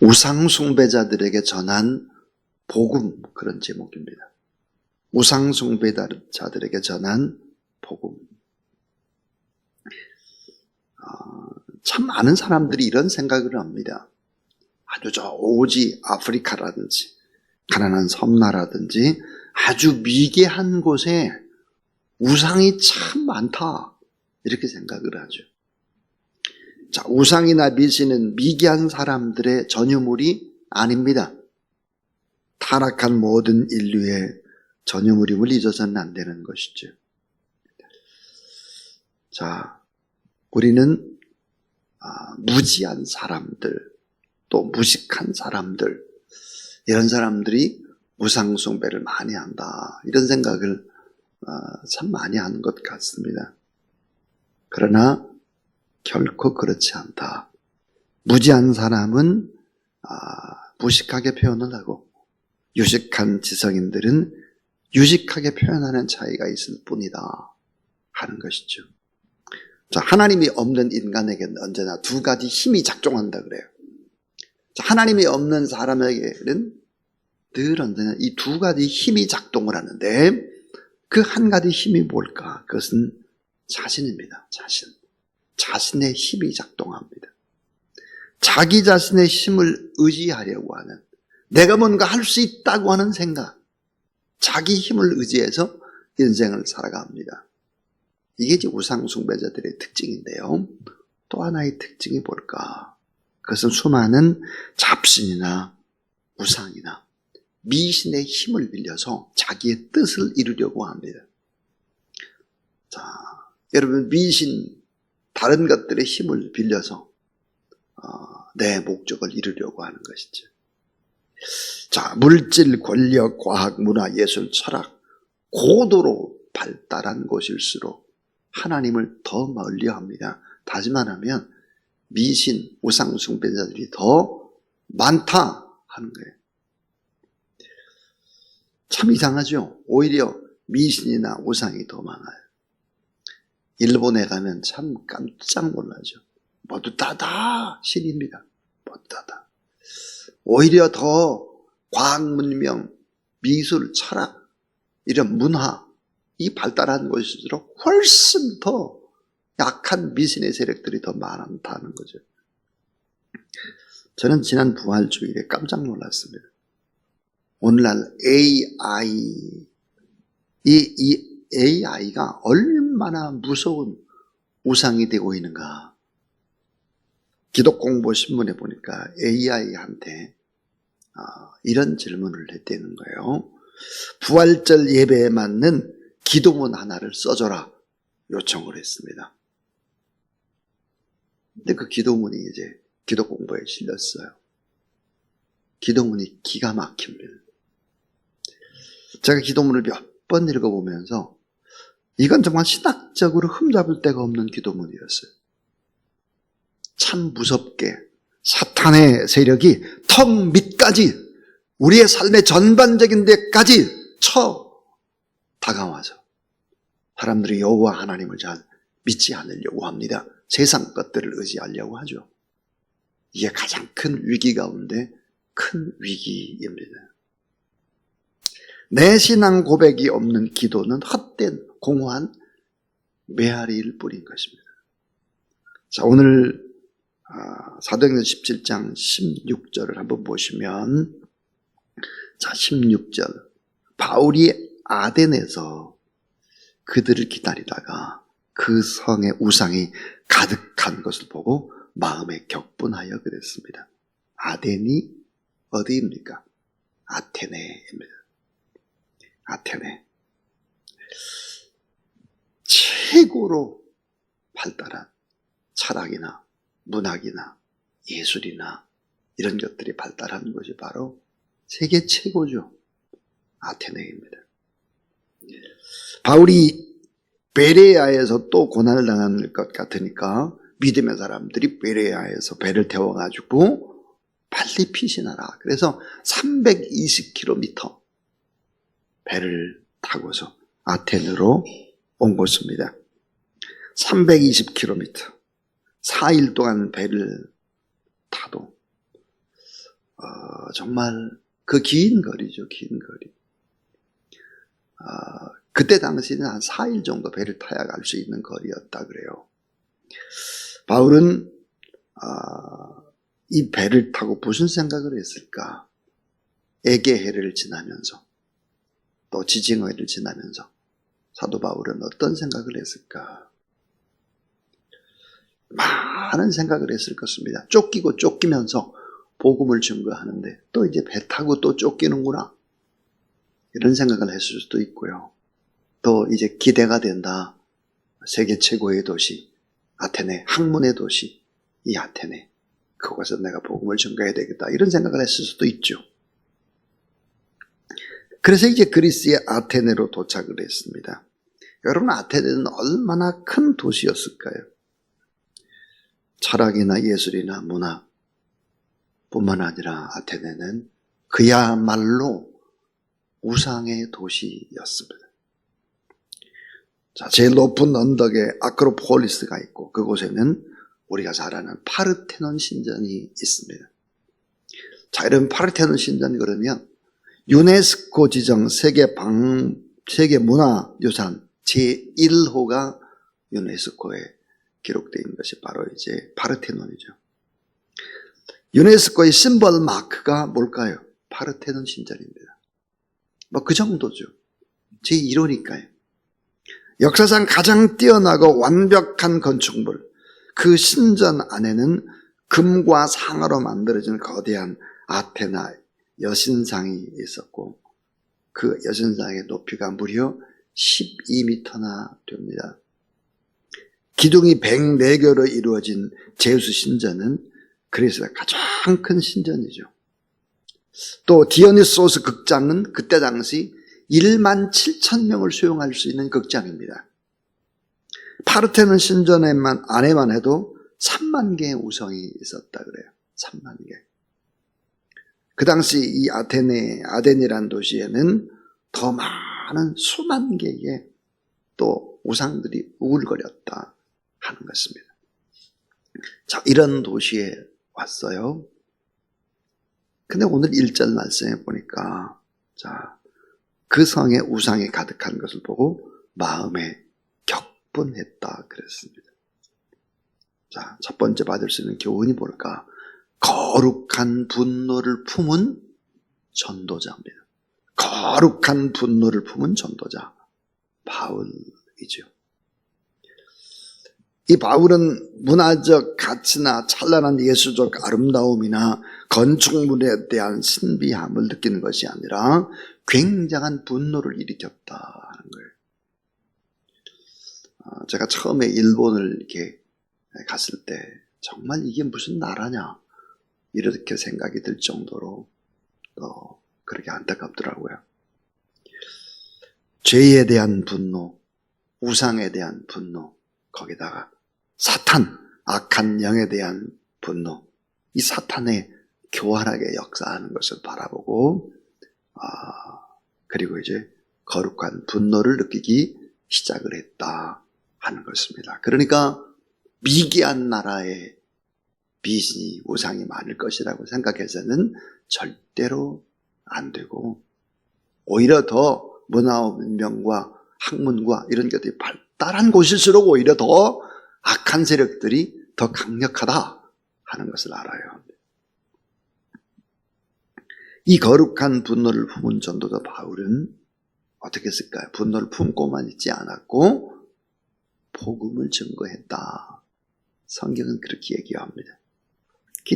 우상숭배자들에게 전한 복음 그런 제목입니다. 우상숭배자들에게 전한 복음. 어, 참 많은 사람들이 이런 생각을 합니다. 아주 저 오지 아프리카라든지 가난한 섬나라든지 아주 미개한 곳에 우상이 참 많다. 이렇게 생각을 하죠. 자, 우상이나 미신은 미개한 사람들의 전유물이 아닙니다. 타락한 모든 인류의 전유물임을 잊어서는 안 되는 것이죠. 자, 우리는 아, 무지한 사람들, 또 무식한 사람들, 이런 사람들이 우상숭배를 많이 한다. 이런 생각을 아, 참 많이 하는 것 같습니다. 그러나 결코 그렇지 않다. 무지한 사람은 아, 무식하게 표현을 하고 유식한 지성인들은 유식하게 표현하는 차이가 있을 뿐이다 하는 것이죠. 자, 하나님이 없는 인간에게는 언제나 두 가지 힘이 작동한다 그래요. 자, 하나님이 없는 사람에게는 늘 언제나 이 두 가지 힘이 작동을 하는데 그 한 가지 힘이 뭘까? 그것은 자신입니다. 자신. 자신의 힘이 작동합니다. 자기 자신의 힘을 의지하려고 하는 내가 뭔가 할 수 있다고 하는 생각, 자기 힘을 의지해서 인생을 살아갑니다. 이게 이제 우상숭배자들의 특징인데요. 또 하나의 특징이 뭘까? 그것은 수많은 잡신이나 우상이나 미신의 힘을 빌려서 자기의 뜻을 이루려고 합니다. 자, 여러분 미신 다른 것들의 힘을 빌려서 어, 내 목적을 이루려고 하는 것이죠. 자, 물질, 권력, 과학, 문화, 예술, 철학 고도로 발달한 곳일수록 하나님을 더 멀리 합니다. 다시 말하면 미신, 우상 숭배자들이 더 많다 하는 거예요. 참 이상하죠? 오히려 미신이나 우상이 더 많아요. 일본에 가면 참 깜짝 놀라죠. 모두 다다 신입니다. 모두 다다. 오히려 더 과학 문명, 미술, 철학, 이런 문화, 이 발달한 곳일수록 훨씬 더 약한 미신의 세력들이 더 많다는 거죠. 저는 지난 부활주일에 깜짝 놀랐습니다. 오늘날 AI, 이, 이 AI가 얼마나 무서운 우상이 되고 있는가. 기독공보 신문에 보니까 AI한테 아, 이런 질문을 했다는 거예요. 부활절 예배에 맞는 기도문 하나를 써줘라 요청을 했습니다. 근데 그 기도문이 이제 기도공보에 실렸어요. 기도문이 기가 막힙니다. 제가 기도문을 몇 번 읽어보면서 이건 정말 신학적으로 흠잡을 데가 없는 기도문이었어요. 참 무섭게 사탄의 세력이 턱 밑까지 우리의 삶의 전반적인 데까지 쳐 다가와서 사람들이 여호와 하나님을 잘 믿지 않으려고 합니다. 세상 것들을 의지하려고 하죠. 이게 가장 큰 위기 가운데 큰 위기입니다. 내 신앙 고백이 없는 기도는 헛된 공허한 메아리일 뿐인 것입니다. 자, 오늘 아, 사도행전 17장 16절을 한번 보시면 자, 16절. 바울이 아덴에서 그들을 기다리다가 그 성의 우상이 가득한 것을 보고 마음에 격분하여 그랬습니다. 아덴이 어디입니까? 아테네입니다. 아테네. 최고로 발달한 철학이나 문학이나 예술이나 이런 것들이 발달한 것이 바로 세계 최고죠. 아테네입니다. 바울이 베레아에서 또 고난을 당할 것 같으니까 믿음의 사람들이 베레아에서 배를 태워가지고 빨리 피신하라. 그래서 320km 배를 타고서 아테네로 온 것입니다. 320km. 4일 동안 배를 타도 정말 그 긴 거리죠, 긴 거리. 아, 그때 당시에는 한 4일 정도 배를 타야 갈 수 있는 거리였다 그래요. 바울은 아, 이 배를 타고 무슨 생각을 했을까? 에게해를 지나면서 또 지징해를 지나면서 사도 바울은 어떤 생각을 했을까? 많은 생각을 했을 것입니다. 쫓기고 쫓기면서 복음을 증거하는데 또 이제 배 타고 또 쫓기는구나. 이런 생각을 했을 수도 있고요. 또 이제 기대가 된다. 세계 최고의 도시, 아테네, 학문의 도시, 이 아테네. 그곳에서 내가 복음을 증거해야 되겠다. 이런 생각을 했을 수도 있죠. 그래서 이제 그리스의 아테네로 도착을 했습니다. 여러분, 아테네는 얼마나 큰 도시였을까요? 철학이나 예술이나 문화 뿐만 아니라 아테네는 그야말로 우상의 도시였습니다. 자, 제일 높은 언덕에 아크로폴리스가 있고 그곳에는 우리가 잘 아는 파르테논 신전이 있습니다. 자, 이런 파르테논 신전이 그러면 유네스코 지정 세계 방, 세계 문화 유산 제1호가 유네스코에 기록되어 있는 것이 바로 이제 파르테논이죠. 유네스코의 심벌 마크가 뭘까요? 파르테논 신전입니다. 뭐 그 정도죠. 제 1호니까요. 역사상 가장 뛰어나고 완벽한 건축물, 그 신전 안에는 금과 상으로 만들어진 거대한 아테나 여신상이 있었고, 그 여신상의 높이가 무려 12m나 됩니다. 기둥이 104개로 이루어진 제우스 신전은 그래서 가장 큰 신전이죠. 또 디오니소스 극장은 그때 당시 1만 7천 명을 수용할 수 있는 극장입니다. 파르테논 신전에만 안에만 해도 3만 개의 우성이 있었다 그래요. 3만 개. 그 당시 이 아테네, 아덴이란 도시에는 더 많은 수만 개의 또 우상들이 우글거렸다 하는 것입니다. 자, 이런 도시에 왔어요. 근데 오늘 1절 말씀에 보니까, 자, 그 성에 우상이 가득한 것을 보고 마음에 격분했다 그랬습니다. 자, 첫 번째 받을 수 있는 교훈이 뭘까? 거룩한 분노를 품은 전도자입니다. 거룩한 분노를 품은 전도자. 바울이죠. 이 바울은 문화적 가치나 찬란한 예술적 아름다움이나 건축물에 대한 신비함을 느끼는 것이 아니라 굉장한 분노를 일으켰다 하는 거예요. 어, 제가 처음에 일본을 이렇게 갔을 때 정말 이게 무슨 나라냐 이렇게 생각이 들 정도로 또 그렇게 안타깝더라고요. 죄에 대한 분노, 우상에 대한 분노, 거기다가 사탄, 악한 영에 대한 분노, 이 사탄의 교활하게 역사하는 것을 바라보고, 아, 그리고 이제 거룩한 분노를 느끼기 시작을 했다 하는 것입니다. 그러니까 미개한 나라에 미신이 우상이 많을 것이라고 생각해서는 절대로 안 되고 오히려 더 문화 문명과 학문과 이런 것들이 발달한 곳일수록 오히려 더 악한 세력들이 더 강력하다 하는 것을 알아요. 이 거룩한 분노를 품은 전도자 바울은 어떻게 했을까요? 분노를 품고만 있지 않았고 복음을 증거했다. 성경은 그렇게 얘기합니다.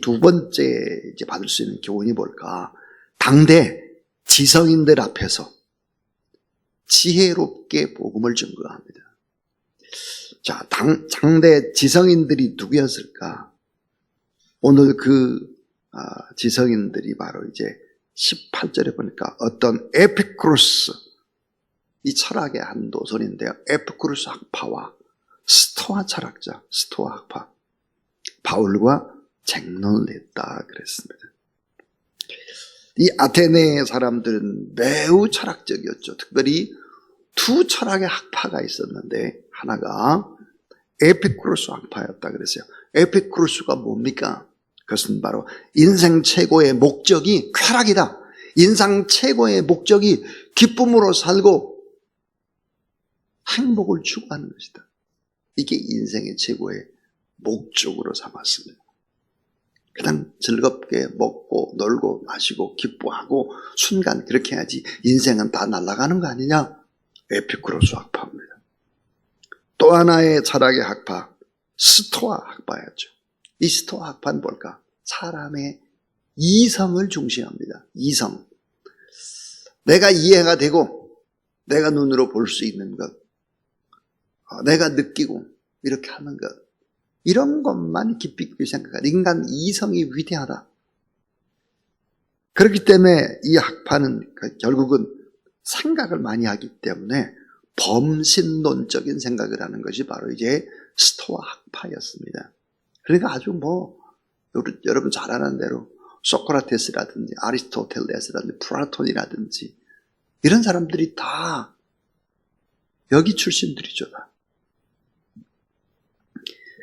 두 번째 이제 받을 수 있는 교훈이 뭘까? 당대 지성인들 앞에서 지혜롭게 복음을 증거합니다. 자, 당, 당대 지성인들이 누구였을까? 오늘 그 아, 지성인들이 바로 이제 18절에 보니까 어떤 에피크루스 이 철학의 한 노선인데요. 에피크루스 학파와 스토아 철학자, 스토아 학파 바울과 쟁론을 했다 그랬습니다. 이 아테네 사람들은 매우 철학적이었죠. 특별히 두 철학의 학파가 있었는데 하나가 에피쿠로스 학파였다 그랬어요. 에피쿠로스가 뭡니까? 그것은 바로 인생 최고의 목적이 쾌락이다. 인생 최고의 목적이 기쁨으로 살고 행복을 추구하는 것이다. 이게 인생의 최고의 목적으로 삼았습니다. 그냥 즐겁게 먹고 놀고 마시고 기뻐하고 순간 그렇게 해야지 인생은 다 날아가는 거 아니냐? 에피쿠로스 학파입니다. 또 하나의 철학의 학파, 스토아 학파였죠. 이 스토아 학파는 뭘까? 사람의 이성을 중시합니다. 이성. 내가 이해가 되고, 내가 눈으로 볼 수 있는 것, 어, 내가 느끼고, 이렇게 하는 것. 이런 것만 깊이 깊이 생각하는 인간 이성이 위대하다. 그렇기 때문에 이 학파는 그 결국은 생각을 많이 하기 때문에 범신론적인 생각을 하는 것이 바로 이제 스토아 학파였습니다. 그러니까 아주 뭐 여러분- 잘 아는 대로 소크라테스라든지 아리스토텔레스라든지 플라톤이라든지 이런 사람들이 다 여기 출신들이죠. 다.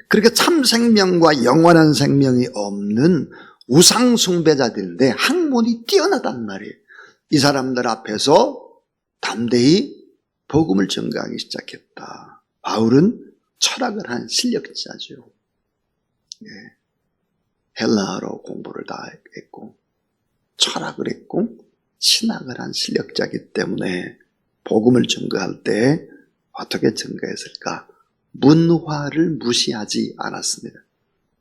그렇게 참 생명과 영원한 생명이 없는 우상 숭배자들인데 학문이 뛰어나단 말이에요. 이 사람들 앞에서 담대히 복음을 전가하기 시작했다. 바울은 철학을 한 실력자죠. 예. 헬라어로 공부를 다 했고 철학을 했고 신학을 한 실력자이기 때문에 복음을 증거할 때 어떻게 증거했을까? 문화를 무시하지 않았습니다.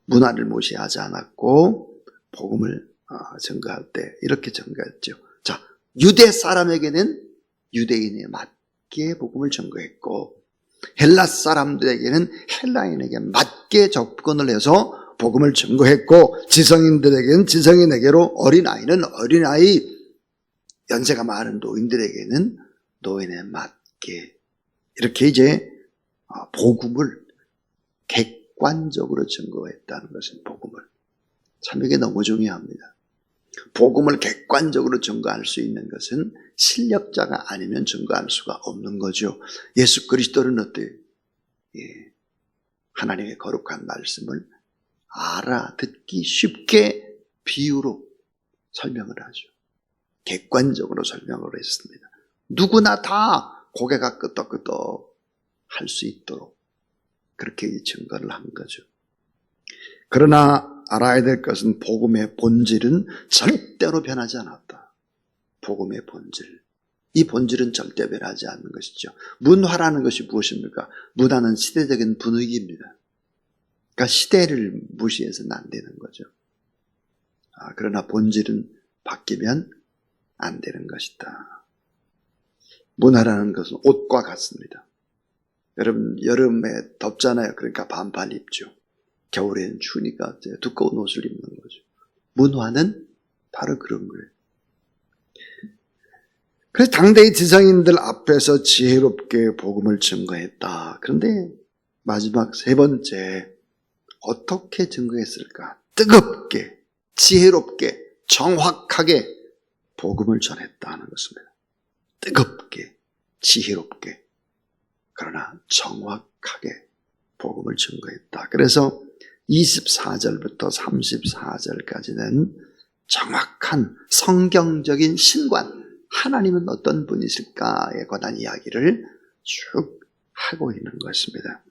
문화를 무시하지 않았고 복음을 어, 증거할 때 이렇게 증거했죠. 자, 유대 사람에게는 유대인에 맞게 복음을 증거했고 헬라 사람들에게는 헬라인에게 맞게 접근을 해서 복음을 증거했고 지성인들에게는 지성인에게로 어린아이는 어린아이 연세가 많은 노인들에게는 노인에 맞게 이렇게 이제 어, 복음을 객관적으로 증거했다는 것은 복음을 참 이게 너무 중요합니다. 복음을 객관적으로 증거할 수 있는 것은 실력자가 아니면 증거할 수가 없는 거죠. 예수 그리스도는 어때요? 예, 하나님의 거룩한 말씀을 알아 듣기 쉽게 비유로 설명을 하죠. 객관적으로 설명을 했습니다. 누구나 다 고개가 끄덕끄덕 할 수 있도록 그렇게 증거를 한 거죠. 그러나 알아야 될 것은 복음의 본질은 절대로 변하지 않았다. 복음의 본질. 이 본질은 절대 변하지 않는 것이죠. 문화라는 것이 무엇입니까? 문화는 시대적인 분위기입니다. 그러니까 시대를 무시해서는 안 되는 거죠. 아, 그러나 본질은 바뀌면 안 되는 것이다. 문화라는 것은 옷과 같습니다. 여러분, 여름에 덥잖아요. 그러니까 반팔 입죠. 겨울에는 추우니까 두꺼운 옷을 입는 거죠. 문화는 바로 그런 거예요. 그래서 당대의 지성인들 앞에서 지혜롭게 복음을 증거했다. 그런데 마지막 세 번째, 어떻게 증거했을까? 뜨겁게, 지혜롭게, 정확하게 복음을 전했다는 것입니다. 뜨겁게, 지혜롭게, 그러나 정확하게 복음을 증거했다. 그래서 24절부터 34절까지 는 정확한 성경적인 신관, 하나님은 어떤 분이실까에 관한 이야기를 쭉 하고 있는 것입니다.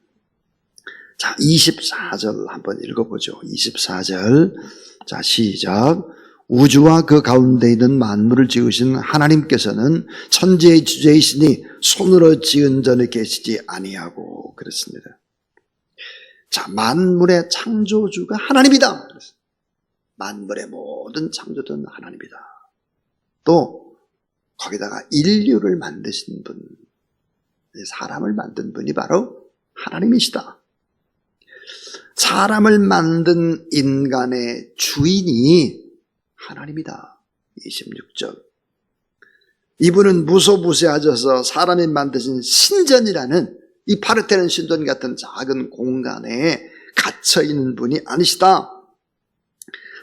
자, 24절 한번 읽어보죠. 24절. 자, 시작. 우주와 그 가운데 있는 만물을 지으신 하나님께서는 천지의 주제이시니 손으로 지은 전에 계시지 아니하고 그랬습니다. 자, 만물의 창조주가 하나님이다. 만물의 모든 창조는 하나님이다. 또 거기다가 인류를 만드신 분, 사람을 만든 분이 바로 하나님이시다. 사람을 만든 인간의 주인이 하나님이다. 26절. 이분은 무소부세하셔서 사람이 만드신 신전이라는 이 파르테논 신전 같은 작은 공간에 갇혀 있는 분이 아니시다.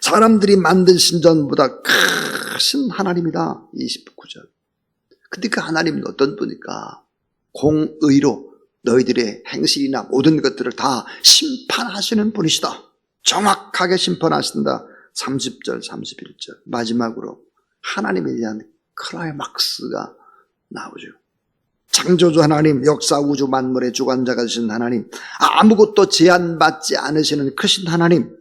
사람들이 만든 신전보다 크신 하나님이다. 29절. 근데 그 하나님은 어떤 분일까? 공의로 너희들의 행실이나 모든 것들을 다 심판하시는 분이시다. 정확하게 심판하신다. 30절, 31절. 마지막으로 하나님에 대한 클라이막스가 나오죠. 창조주 하나님, 역사 우주 만물의 주관자가 되신 하나님, 아무것도 제한받지 않으시는 크신 하나님,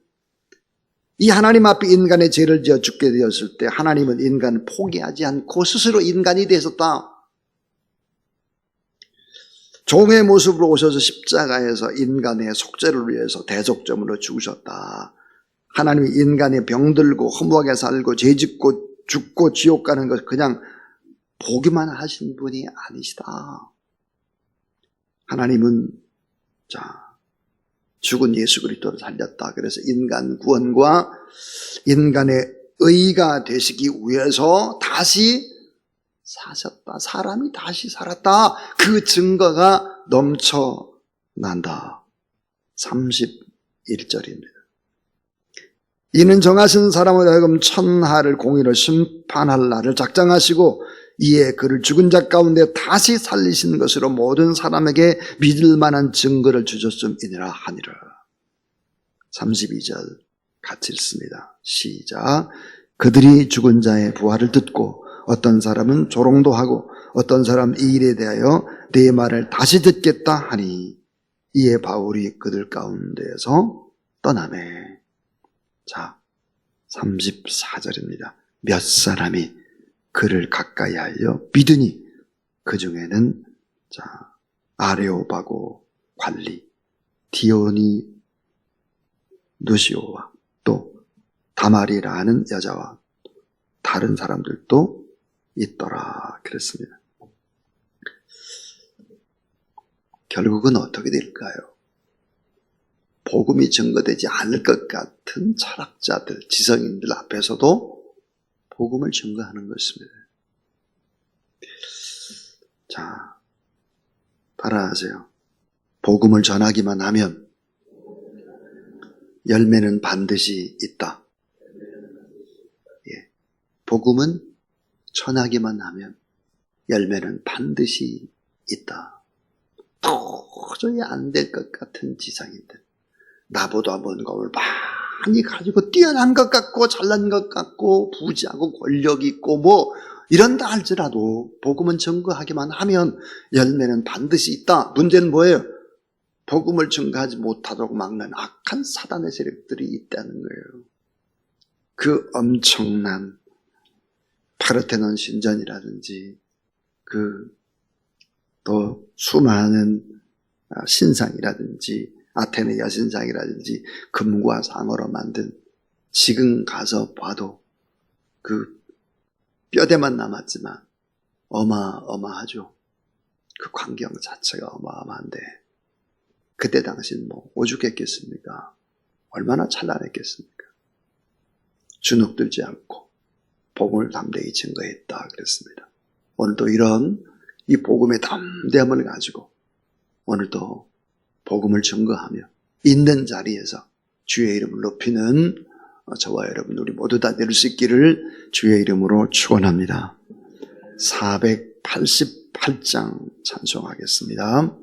이 하나님 앞에 인간의 죄를 지어 죽게 되었을 때 하나님은 인간을 포기하지 않고 스스로 인간이 되셨다. 종의 모습으로 오셔서 십자가에서 인간의 속죄를 위해서 대속점으로 죽으셨다. 하나님이 인간의 병들고 허무하게 살고 죄짓고 죽고 지옥 가는 것 그냥 보기만 하신 분이 아니시다. 하나님은 자 죽은 예수 그리스도를 살렸다. 그래서 인간 구원과 인간의 의가 되시기 위해서 다시 사셨다. 사람이 다시 살았다. 그 증거가 넘쳐난다. 31절입니다. 이는 정하신 사람으로 하여금 천하를 공의로 심판할 날을 작정하시고 이에 그를 죽은 자 가운데 다시 살리신 것으로 모든 사람에게 믿을 만한 증거를 주셨음이니라 하니라. 32절 같이 읽습니다. 시작. 그들이 죽은 자의 부활을 듣고 어떤 사람은 조롱도 하고 어떤 사람 이 일에 대하여 내 말을 다시 듣겠다 하니 이에 바울이 그들 가운데에서 떠나매. 자, 34절입니다. 몇 사람이 그를 가까이 하여 믿으니 그 중에는 자 아레오바고 관리 디오니 누시오와 또 다말이라는 여자와 다른 사람들도 있더라 그랬습니다. 결국은 어떻게 될까요? 복음이 증거되지 않을 것 같은 철학자들, 지성인들 앞에서도 복음을 증거하는 것입니다. 자, 따라하세요. 복음을 전하기만 하면 열매는 반드시 있다. 예. 복음은 전하기만 하면 열매는 반드시 있다. 도저히 안 될 것 같은 지상인들. 나보다 뭔가 를 많이 가지고 뛰어난 것 같고 잘난 것 같고 부지하고 권력 있고 뭐 이런다 할지라도 복음은 증거하기만 하면 열매는 반드시 있다. 문제는 뭐예요? 복음을 증거하지 못하도록 막는 악한 사단의 세력들이 있다는 거예요. 그 엄청난 파르테논 신전이라든지 그 또 수많은 신상이라든지 아테네 여신상이라든지 금과 상어로 만든 지금 가서 봐도 그 뼈대만 남았지만 어마어마하죠. 그 광경 자체가 어마어마한데 그때 당시는 뭐 오죽했겠습니까? 얼마나 찬란했겠습니까? 주눅들지 않고 복음을 담대히 증거했다 그랬습니다. 오늘도 이런 이 복음의 담대함을 가지고 오늘도 복음을 증거하며 있는 자리에서 주의 이름을 높이는 저와 여러분 우리 모두 다 될 수 있기를 주의 이름으로 축원합니다. 488장 찬송하겠습니다.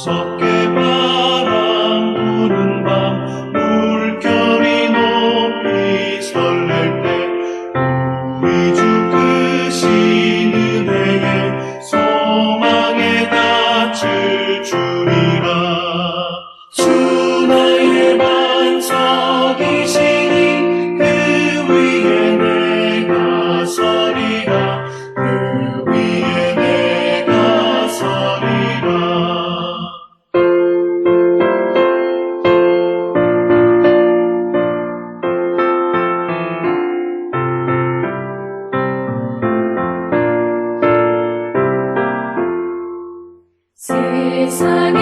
무섭 sang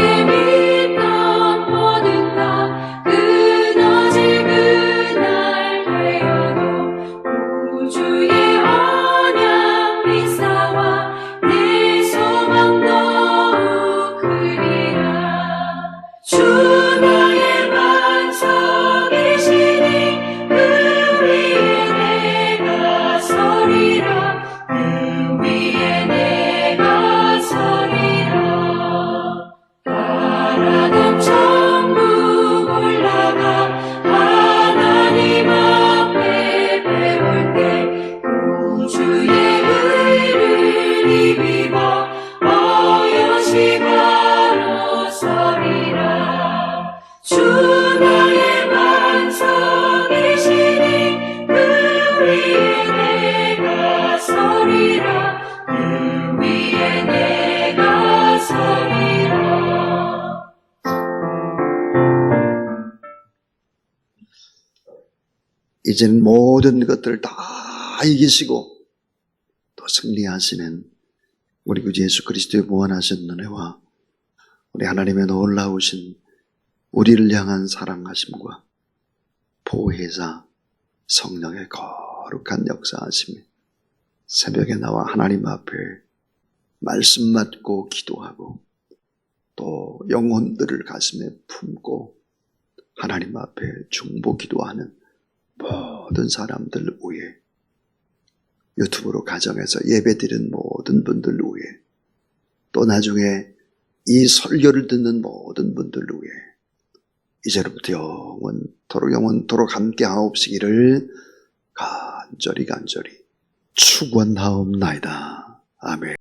이제는 모든 것들을 다 이기시고 또 승리하시는 우리 구 예수 그리스도의 무한하신 은혜와 우리 하나님의 놀라우신 우리를 향한 사랑하심과 보혜사 성령의 거룩한 역사하심이 새벽에 나와 하나님 앞에 말씀 맞고 기도하고 또 영혼들을 가슴에 품고 하나님 앞에 중보 기도하는 모든 사람들 위해 유튜브로 가정에서 예배 드린 모든 분들 위해 또 나중에 이 설교를 듣는 모든 분들 위해 이제로부터 영원토록 영원토록 함께 하옵시기를 간절히 간절히 축원하옵나이다. 아멘.